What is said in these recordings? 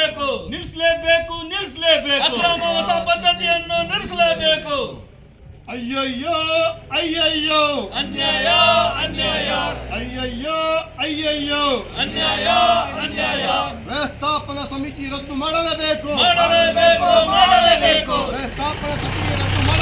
ನಿಲ್ಲಿಸಲೇಬೇಕು. ನಿಲ್ಲಿಸಲೇಬೇಕು ನಿಲ್ಲಿಸಲೇಬೇಕು. ಅಕ್ರಮ ಹೊಸ ಪದ್ಧತಿಯನ್ನು ನಿಲ್ಲಿಸಲೇಬೇಕು ಅಯ್ಯಯ್ಯೋ ಅಯ್ಯಯ್ಯೋ. ಅನ್ಯಾಯ ಅನ್ಯಾಯ. ಅಯ್ಯಯ್ಯೋ ಅಯ್ಯಯ್ಯೋ. ಅನ್ಯಾಯ ಅನ್ಯಾಯ. ವ್ಯವಸ್ಥಾಪನಾ ಸಮಿತಿ ರದ್ದು ಮಾಡಲೇಬೇಕು. ಮಾಡಲೇಬೇಕು ಮಾಡಲೇಬೇಕು. ವ್ಯವಸ್ಥಾಪನಾ ಸಮಿತಿ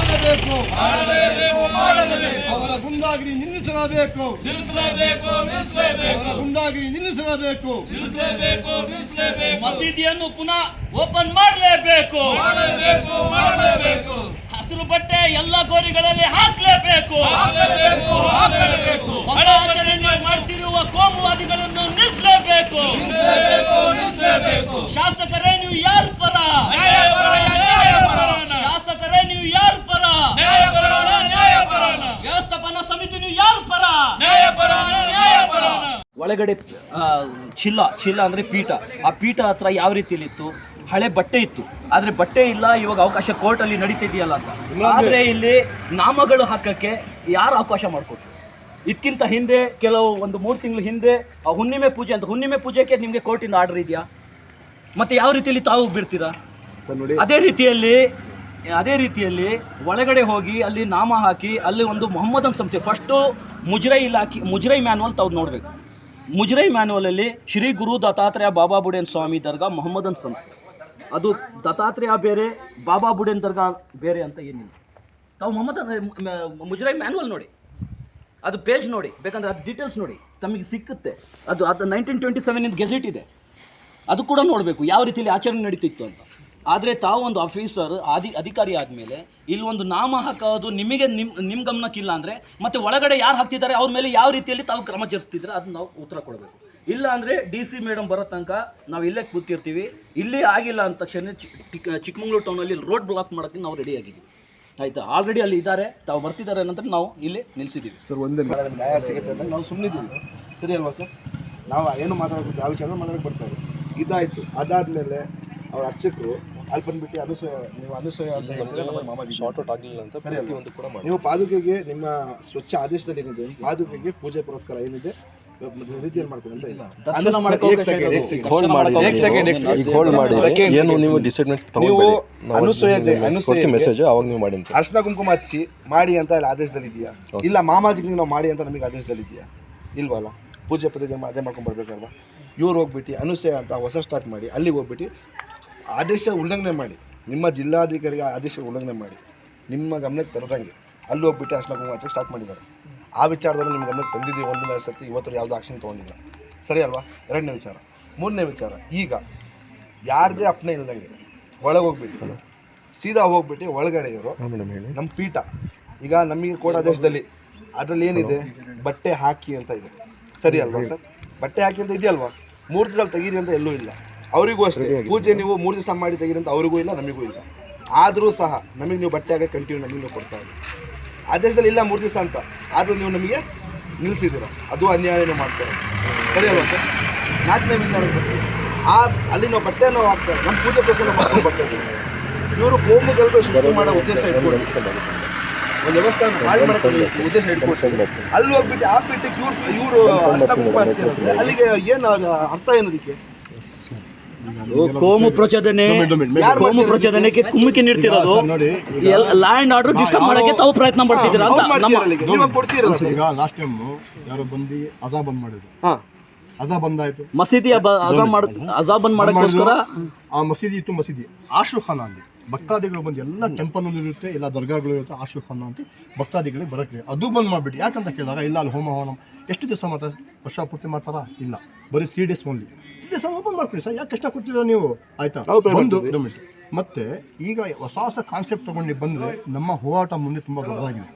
ಮಾಡಲೇಬೇಕು. ಮಾಡಲೇಬೇಕು ಮಾಡಲೇಬೇಕು. ಅವರ ಗುಂಡಾಗಿರಿ ನಿಲ್ಲಿಸಲೇಬೇಕು ನಿಲ್ಲಿಸಲೇಬೇಕು ನಿಲ್ಲಿಸಲೇಬೇಕು ಅವರ ಗುಂಡಾಗಿರಿ ನಿಲ್ಲಿಸಲೇಬೇಕು ನಿಲ್ಲಿಸಲೇಬೇಕು ನಿಲ್ಲಿಸಲೇಬೇಕು. ಮಸೀದಿಯನ್ನು ಪುನಃ ಓಪನ್ ಮಾಡಲೇಬೇಕು. ಮಾಡಲೇಬೇಕು ಮಾಡಲೇಬೇಕು. ಹಸಿರು ಬಟ್ಟೆ ಎಲ್ಲ ಗೋರಿಗಳಲ್ಲಿ ಹಾಕ್ಲೇಬೇಕು. ಹಾಕಲೇಬೇಕು ಹಾಕಲೇಬೇಕು. ಹೊಸ ಆಚರಣೆ ಮಾಡ್ತಿರುವ ಕೋಮುವಾದಿಗಳನ್ನು ನಿಲ್ಲಿಸಲೇಬೇಕು. ನಿಲ್ಲಿಸಲೇಬೇಕು ನಿಲ್ಲಿಸಲೇಬೇಕು. ಶಾಸಕರೇ ನೀವು ಯಾರ ಪರ ನ್ಯಾಯ ಬರೋಣ ನ್ಯಾಯ ಬರೋಣ ಶಾಸಕರೇ ನೀವು ಯಾರ ಪರ ನ್ಯಾಯ ಬರೋಣ ನ್ಯಾಯ ಬರೋಣ ವ್ಯವಸ್ಥಾಪನಾ ಸಮಿತಿ ನೀವು ಯಾರ ಪರ ನ್ಯಾಯ ಬರೋಣ ನ್ಯಾಯ ಬರೋಣ ಒಳಗಡೆ ಚಿಲ್ಲ ಚಿಲ್ಲ ಅಂದರೆ ಪೀಠ. ಆ ಪೀಠ ಹತ್ರ ಯಾವ ರೀತಿಯಲ್ಲಿತ್ತು? ಹಳೆ ಬಟ್ಟೆ ಇತ್ತು. ಆದರೆ ಬಟ್ಟೆ ಇಲ್ಲ ಇವಾಗ ಅವಕಾಶ ಕೋರ್ಟಲ್ಲಿ ನಡೀತಿದೆಯಲ್ಲ ಅಂತ. ಆದರೆ ಇಲ್ಲಿ ನಾಮಗಳು ಹಾಕೋಕ್ಕೆ ಯಾರು ಅವಕಾಶ ಮಾಡಿಕೊಟ್ರು? ಇದಕ್ಕಿಂತ ಹಿಂದೆ ಕೆಲವು ಒಂದು ಮೂರು ತಿಂಗಳ ಹಿಂದೆ ಆ ಹುಣ್ಣಿಮೆ ಪೂಜೆ ಅಂತ ಹುಣ್ಣಿಮೆ ಪೂಜೆಗೆ ನಿಮಗೆ ಕೋರ್ಟಿಂದ ಆರ್ಡರ್ ಇದೆಯಾ? ಮತ್ತು ಯಾವ ರೀತಿಯಲ್ಲಿ ತಾವು ಬಿಡ್ತೀರಾ? ಅದೇ ರೀತಿಯಲ್ಲಿ ಅದೇ ರೀತಿಯಲ್ಲಿ ಒಳಗಡೆ ಹೋಗಿ ಅಲ್ಲಿ ನಾಮ ಹಾಕಿ ಅಲ್ಲಿ ಒಂದು ಮೊಹಮ್ಮದನ್ ಸಂಸ್ಥೆ ಫಸ್ಟು ಮುಜರೈ ಇಲಾಖೆ ಮುಜರೈ ಮ್ಯಾನ್ವಲ್ ತಾವು ನೋಡಬೇಕು. ಮುಜರೈ ಮ್ಯಾನ್ವಲಲ್ಲಿ ಶ್ರೀ ಗುರು ದತ್ತಾತ್ರೇಯ ಬಾಬಾ ಬುಡೇನ್ ಸ್ವಾಮಿ ದರ್ಗಾ ಮೊಹಮ್ಮದನ್ ಸಂಸ್ಥೆ. ಅದು ದತ್ತಾತ್ರೇಯ ಬೇರೆ, ಬಾಬಾ ಬುಡೇನ್ ದರ್ಗಾ ಬೇರೆ ಅಂತ ಏನಿಲ್ಲ. ತಾವು ಮೊಹಮ್ಮದ್ ಮುಜರೈ ಮ್ಯಾನುವಲ್ ನೋಡಿ. ಅದು ಪೇಜ್ ನೋಡಿ, ಬೇಕಂದ್ರೆ ಅದು ಡೀಟೇಲ್ಸ್ ನೋಡಿ. ತಮಗೆ ಸಿಕ್ಕುತ್ತೆ. ಅದು ಅದು ನೈನ್ಟೀನ್ ಟ್ವೆಂಟಿ ಸೆವೆನಿಂದ ಗೆಜೆಟ್ ಇದೆ. ಅದು ಕೂಡ ನೋಡಬೇಕು, ಯಾವ ರೀತಿಯಲ್ಲಿ ಆಚರಣೆ ನಡೀತಿತ್ತು ಅಂತ. ಆದರೆ ತಾವು ಒಂದು ಆಫೀಸರ್ ಅಧಿ ಅಧಿಕಾರಿ ಆದಮೇಲೆ ಇಲ್ಲಿ ಒಂದು ನಾಮ ಹಾಕೋದು ನಿಮಗೆ ನಿಮ್ಮ ನಿಮ್ಮ ಗಮನಕ್ಕಿಲ್ಲ ಅಂದರೆ ಮತ್ತೆ ಒಳಗಡೆ ಯಾರು ಹಾಕ್ತಿದ್ದಾರೆ ಅವ್ರ ಮೇಲೆ ಯಾವ ರೀತಿಯಲ್ಲಿ ತಾವು ಕ್ರಮ ಜರುಗಿಸ್ತಿದ್ರೆ ಅದನ್ನ ನಾವು ಉತ್ತರ ಕೊಡಬೇಕು. ಇಲ್ಲ ಅಂದರೆ ಡಿ ಸಿ ಮೇಡಮ್ ಬರೋ ತನಕ ನಾವು ಇಲ್ಲೇ ಕೂತಿರ್ತೀವಿ. ಇಲ್ಲಿ ಆಗಿಲ್ಲ ಅಂತ ತಕ್ಷಣ ಚಿ- ಚಿಕ್ಕ ಚಿಕ್ಕಮಗಳೂರು ಟೌನಲ್ಲಿ ರೋಡ್ ಬ್ಲಾಕ್ ಮಾಡೋಕ್ಕೆ ನಾವು ರೆಡಿ ಆಗಿದ್ದೀವಿ. ಆಯಿತಾ? ಆಲ್ರೆಡಿ ಅಲ್ಲಿ ಇದ್ದಾರೆ ತಾವು ಬರ್ತಿದ್ದಾರೆ ನಂತರ ನಾವು ಇಲ್ಲಿ ನಿಲ್ಲಿಸಿದ್ದೀವಿ ಸರ್ ಒಂದೇ ನ್ಯಾಯ ಸಿಗುತ್ತೆ ಅಂದರೆ ನಾವು ಸುಮ್ಮನಿದ್ದೀವಿ ಸರಿ ಅಲ್ವಾ ಸರ್? ನಾವು ಏನು ಮಾತಾಡೋದು ಯಾವ ವಿಚಾರ ಮಾತಾಡಕ್ಕೆ ಬರ್ತಾರೆ ಇದಾಯಿತು. ಅದಾದಮೇಲೆ ಅವ್ರ ಅರ್ಚಕರು ಅಲ್ಲಿ ಬಂದ್ಬಿಟ್ಟು ಅನುಸೂಯ ನೀವು ಅನುಸೂಯ ಅಂತ ಹೇಳ್ತೀರಾ? ನಮ್ಮ ಮಾಮಾಜಿ ಶಾರ್ಟ್ ಔಟ್ ಆಗಲಿಲ್ಲ ಅಂತ ಸರಿ ಒಂದು ಕೂಡ ನೀವು ಪಾದುಕೆಗೆ ನಿಮ್ಮ ಸ್ವಚ್ಛ ಆದೇಶದಲ್ಲಿ ಏನಿದೆ? ಪಾದುಕೆಗೆ ಪೂಜೆ ಪುರಸ್ಕಾರ ಏನಿದೆ? ರೀತಿಯಲ್ಲಿ ಇಲ್ಲ. ಮಾಡಿ ಮಾಡಿ. ಏನು ನೀವು ಡಿಸೈಡ್ಮೆಂಟ್ ಅನುಸೂಯ ಅನುಸೂಯ ಮೆಸೇಜ್ ಅವಾಗ ನೀವು ಮಾಡಿ ಅಂತ. ಅರ್ಶನ ಕುಂಕುಮ ಹಚ್ಚಿ ಮಾಡಿ ಅಂತ ಅಲ್ಲಿ ಆದೇಶದಲ್ಲಿ ಇದೆಯಾ? ಇಲ್ಲ ಮಾಮಾಜಿಗೆ ನಾವು ಮಾಡಿ ಅಂತ ನಮಗೆ ಆದೇಶದಲ್ಲಿ ಇದೆಯಾ? ಇಲ್ವಲ್ಲ? ಪೂಜೆ ಪದ್ಧತಿ ಅದೇ ಮಾಡ್ಕೊಂಡು ಬರ್ಬೇಕಲ್ವಾ? ಇವ್ರು ಹೋಗ್ಬಿಟ್ಟು ಅನುಸಯ ಅಂತ ಹೊಸ ಸ್ಟಾರ್ಟ್ ಮಾಡಿ ಅಲ್ಲಿಗೆ ಹೋಗ್ಬಿಟ್ಟು ಆದೇಶ ಉಲ್ಲಂಘನೆ ಮಾಡಿ ನಿಮ್ಮ ಜಿಲ್ಲಾಧಿಕಾರಿಗೆ ಆದೇಶ ಉಲ್ಲಂಘನೆ ಮಾಡಿ ನಿಮ್ಮ ಗಮನಕ್ಕೆ ತರದಂಗೆ ಅಲ್ಲಿ ಹೋಗ್ಬಿಟ್ಟು ಅರ್ಶನ ಕುಂಕುಮ ಹಚ್ಚಕ್ಕೆ ಸ್ಟಾರ್ಟ್ ಮಾಡಿದ್ದಾರೆ. ಆ ವಿಚಾರದಲ್ಲಿ ನಿಮ್ಮ ಗಮನಕ್ಕೆ ತಂದಿದ್ದೀವಿ ಒಂದನೇ ಸರ್ತಿ ಇವತ್ತು ಯಾವುದೋ ಆಕ್ಷನ್ ತೊಗೊಂಡಿಲ್ಲ ಸರಿ ಅಲ್ವಾ? ಎರಡನೇ ವಿಚಾರ. ಮೂರನೇ ವಿಚಾರ ಈಗ ಯಾರದೇ ಅಪ್ನೆ ಇಲ್ಲದಂಗೆ ಒಳಗೆ ಹೋಗ್ಬಿಟ್ಟು ಸೀದಾ ಹೋಗ್ಬಿಟ್ಟು ಒಳಗಡೆ ಇವರು ನಮ್ಮ ಪೀಠ. ಈಗ ನಮಗೆ ಕೋಡ್ ದೇಶದಲ್ಲಿ ಅದರಲ್ಲಿ ಏನಿದೆ? ಬಟ್ಟೆ ಹಾಕಿ ಅಂತ ಇದೆ. ಸರಿ ಅಲ್ವಾ ಸರ್? ಬಟ್ಟೆ ಹಾಕಿ ಅಂತ ಇದೆಯಲ್ವಾ? ಮೂರು ದಿನ ತೆಗೀರಿ ಅಂತ ಎಲ್ಲೂ ಇಲ್ಲ. ಅವರಿಗೂ ಅಷ್ಟೇ. ಪೂಜೆ ನೀವು ಮೂರು ದಿವಸ ಮಾಡಿ ತೆಗೆದಂತ ಅವರಿಗೂ ಇಲ್ಲ ನಮಗೂ ಇಲ್ಲ. ಆದರೂ ಸಹ ನಮಗೆ ನೀವು ಬಟ್ಟೆ ಆಗಿ ಕಂಟಿನ್ಯೂ ನಮಗೆ ನೀವು ಕೊಡ್ತಾ ಇದ್ದೀವಿ ಆದೇಶದಲ್ಲಿ ಇಲ್ಲ ಮೂರು ದಿವಸ ಅಂತ. ಆದರೂ ನೀವು ನಮಗೆ ನಿಲ್ಲಿಸಿದ್ದೀರ. ಅದು ಅನ್ಯಾಯನೇ ಮಾಡ್ತಾರೆ. ಸರಿ ಅಲ್ವಾ ಸರ್? ನಾಲ್ಕನೇ ವಿಚಾರ. ಆ ಅಲ್ಲಿ ನಾವು ಬಟ್ಟೆ ನಾವು ಹಾಕ್ತಾರೆ ನಮ್ಮ ಪೂಜೆ ಪುಸ್ತಕ ಮಾಡ್ಕೊಂಡು ಇದ್ದೀವಿ ಇವರು ಕೋಮು ಗಲ್ಭ ಸೃಷ್ಟಿ ಮಾಡೋ ಉದ್ದೇಶ ಇಟ್ಕೊಂಡು. ಒಂದು ವ್ಯವಸ್ಥೆ ಹಾಳು ಮಾಡಕ್ಕೆ ಉದ್ದೇಶ ಇಟ್ಕೊಂಡು. ಅಲ್ಲಿ ಹೋಗ್ಬಿಟ್ಟು ಆ ಪೀಠಕ್ಕೆ ಇವ್ರು ಇವರು. ಅಲ್ಲಿಗೆ ಏನು ಅರ್ಥ ಏನದಕ್ಕೆ ಕೋಮು ಪ್ರಚೋದನೆ. ಕೋಮು ಪ್ರಚೋದನೆಗೆ ಕುಮ್ಮುಕಿ ನೀಡ್ತಿರೋದು ಲ್ಯಾಂಡ್ ಆರ್ಡರ್ ಡಿಸ್ಟರ್ಬ್ ಮಾಡಕ್ಕೆ ತಾವು ಪ್ರಯತ್ನ ಪಡ್ತಿದ್ದೀರಾ ಅಂತ ನಮ್ಮ ಈಗ ಲಾಸ್ಟ್ ಟೈಮ್ ಯಾರೋ ಬಂದು ಅಜಾ ಬಂದ್ ಮಾಡಿದ್ರು. ಹಾ. ಅಜಾ ಬಂದಾಯ್ತು. ಮಸೀದಿ ಅಜಾ ಮಾಡ ಅಜಾ ಮಾಡ್ ಮಾಡಕ್ಕೋಸ್ಕರ ಆ ಮಸೀದಿ ಇತ್ತು ಮಸೀದಿ. ಆಶುಖಾನ ಅಲ್ಲಿ. ಭಕ್ತಾದಿಗಳು ಬಂದು ಎಲ್ಲ ಟೆಂಪಲ್ ಇರುತ್ತೆ ಎಲ್ಲ ದರ್ಗಾಗಳು ಇರುತ್ತೆ ಆಶೀರ್ವಾದ ಅಂತ ಭಕ್ತಾದಿಗಳಿಗೆ ಬರಕ್ಕೆ. ಅದು ಬಂದ್ ಮಾಡ್ಬಿಟ್ಟು ಯಾಕಂತ ಕೇಳಿದಾಗ ಇಲ್ಲ ಅಲ್ಲಿ ಹೋಮ ಹೋಮ. ಎಷ್ಟು ದಿವಸ ಮಾಡ್ತಾರೆ? ವರ್ಷ ಪೂರ್ತಿ ಮಾಡ್ತಾರಾ? ಇಲ್ಲ. ಬರೀ three days only three days open ಮಾಡ್ಕೊಳ್ಳಿ ಸರ್? ಯಾಕೆ ಕಷ್ಟ ಕೊಡ್ತೀರಾ ನೀವು? ಆಯ್ತಾ. ಒಂದು. ಮತ್ತೆ ಈಗ ಹೊಸ ಹೊಸ ಕಾನ್ಸೆಪ್ಟ್ ತಗೊಂಡು ಬಂದರೆ ನಮ್ಮ ಹೋರಾಟ ಮುಂದೆ ತುಂಬಾ ದೊಡ್ಡದಾಗಿದೆ.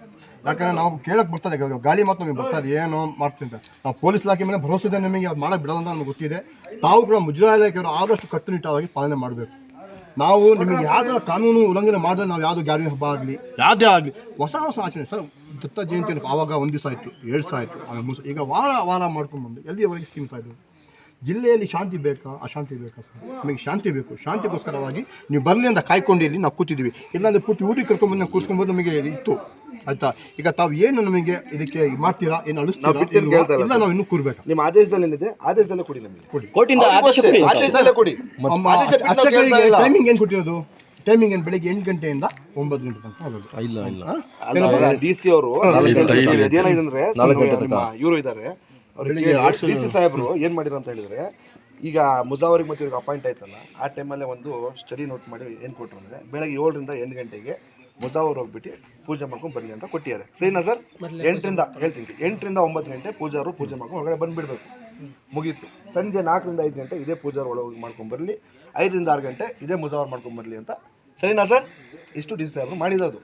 ಯಾಕಂದ್ರೆ ನಾವು ಕೇಳಕ್ ಬರ್ತದೆ ಗಾಳಿ ಮಾತು ನಮಗೆ ಬರ್ತದೆ ಏನೋ ಮಾಡ್ತೀನಿ ಅಂತ. ನಾವು ಪೊಲೀಸ್ ಇಲಾಖೆ ಮೇಲೆ ಭರವಸೆ ಇದೆ ನಿಮಗೆ. ಅದು ಮಾಡಕ್ ಬಿಡೋದಂತ ಅಂತ ನಮ್ಗೆ ಗೊತ್ತಿದೆ. ತಾವು ಕೂಡ ಮುಜರಾಯಿ ಇಲಾಖೆಯವರು ಆದಷ್ಟು ಕಟ್ಟುನಿಟ್ಟಾಗಿ ಪಾಲನೆ ಮಾಡಬೇಕು. ನಾವು ನಿಮಗೆ ಯಾವ್ದಾರ ಕಾನೂನು ಉಲ್ಲಂಘನೆ ಮಾಡಿದ್ರೆ ನಾವು ಯಾವುದು ಗ್ಯಾರಿ ಹಬ್ಬ ಆಗಲಿ, ಯಾವುದೇ ಆಗಲಿ, ಹೊಸ ಹೊಸ ಆಚರಣೆ. ಸರ್, ದತ್ತ ಜಯಂತಿ ಆವಾಗ ಒಂದು ದಿವಸ ಆಯಿತು, ಎರಡು ದಿವಸ ಆಯಿತು, ಆಮೇಲೆ ಈಗ ವಾರ ವಾರ ಮಾಡ್ಕೊಂಡು ಬಂದು ಎಲ್ಲಿಯವರೆಗೆ ಸೀಮಿತ ಇದು ಜಿಲ್ಲೆಯಲ್ಲಿ ಶಾಂತಿ ಬೇಕಾ? ಅಶಾಂತಿ ಬೇಕಾ ಸರ್? ನಮಗೆ ಶಾಂತಿ ಬೇಕು. ಶಾಂತಿಗೋಸ್ಕರವಾಗಿ ನೀವು ಬರಲಿ ಅಂತ ಕಾಯ್ಕೊಂಡು ಇಲ್ಲಿ ನಾವು ಕೂತಿದ್ದೀವಿ. ಇಲ್ಲಾಂದ್ರೆ ಪೂರ್ತಿ ಊರಿಗೆ ಕರ್ಕೊಂಡ್ಬಂದು ನಾವು ಕೂರ್ಸ್ಕೊಂಬೋದು ನಮಗೆ ಇತ್ತು. ಆಯ್ತಾ? ಈಗ ತಾವು ಏನು ನಮಗೆ ಇದಕ್ಕೆ ಇದ್ ಮಾಡ್ತೀರಾ? ಏನು ಅಳಿಸ್ತೀರಾ? ನಾವು ಇನ್ನೂ ಕೂರ್ಬೇಕು? ನಿಮ್ಮ ಆದೇಶದಲ್ಲಿ ಏನಿದೆ ಆದೇಶದಲ್ಲೇ ಕೊಡಿ ನಮಗೆ. ಕೋರ್ಟಿಂದ ಆದೇಶ ಕೊಡಿ. ಆದೇಶದಲ್ಲೇ ಕೊಡಿ. ಆದೇಶ ಬಿಟ್ಟು ನಾವು ಕೇಳ್ತಾ ಇಲ್ಲ. ಟೈಮಿಂಗ್ ಏನು ಕೊಟ್ಟಿರೋದು? ಟೈಮಿಂಗ್ ಏನು ಬೆಳಿಗ್ಗೆ ಎಂಟು ಗಂಟೆಯಿಂದ ಒಂಬತ್ತು ಗಂಟೆ ತನಕ ಇಲ್ಲ ಇಲ್ಲ. ಡಿ ಸಿ ಅವರು ಅದೇನಾಗಿದೆ ಇವರು ಇದ್ದಾರೆ. ಡಿ ಸಿ ಸಾಹೇಬರು ಏನು ಮಾಡಿದ್ರು ಅಂತ ಹೇಳಿದ್ರೆ ಈಗ ಮುಜಾವರಿಗೆ ಮತ್ತೆ ಇವ್ರಿಗೆ ಅಪಾಯಿಂಟ್ ಆಯ್ತಲ್ಲ ಆ ಟೈಮಲ್ಲೇ ಒಂದು ಸ್ಟಡಿ ನೋಟ್ ಮಾಡಿ ಏನು ಕೊಟ್ಟರು ಅಂದರೆ ಬೆಳಗ್ಗೆ ಏಳರಿಂದ ಎಂಟು ಗಂಟೆಗೆ ಮುಜಾವರ್ ಹೋಗ್ಬಿಟ್ಟು ಪೂಜೆ ಮಾಡ್ಕೊಂಡು ಬನ್ನಿ ಅಂತ ಕೊಟ್ಟಿದ್ದಾರೆ. ಸರಿನಾ ಸರ್? ಎಂಟರಿಂದ ಹೇಳ್ತೀನಿ. ಎಂಟರಿಂದ ಒಂಬತ್ತು ಗಂಟೆ ಪೂಜಾರು ಪೂಜೆ ಮಾಡ್ಕೊಂಡು ಹೊರಗಡೆ ಬಂದುಬಿಡ್ಬೇಕು. ಮುಗೀತು. ಸಂಜೆ ನಾಲ್ಕರಿಂದ ಐದು ಗಂಟೆ ಇದೇ ಪೂಜಾರು ಒಳಗೆ ಮಾಡ್ಕೊಂಡು ಬರಲಿ. ಐದರಿಂದ ಆರು ಗಂಟೆ ಇದೇ ಮುಜಾವರ್ ಮಾಡ್ಕೊಂಡು ಬರಲಿ ಅಂತ. ಸರಿನಾ ಸರ್? ಇಷ್ಟು ಡಿ ಸಿ ಸಾಹೇಬರು ಮಾಡಿರೋದು.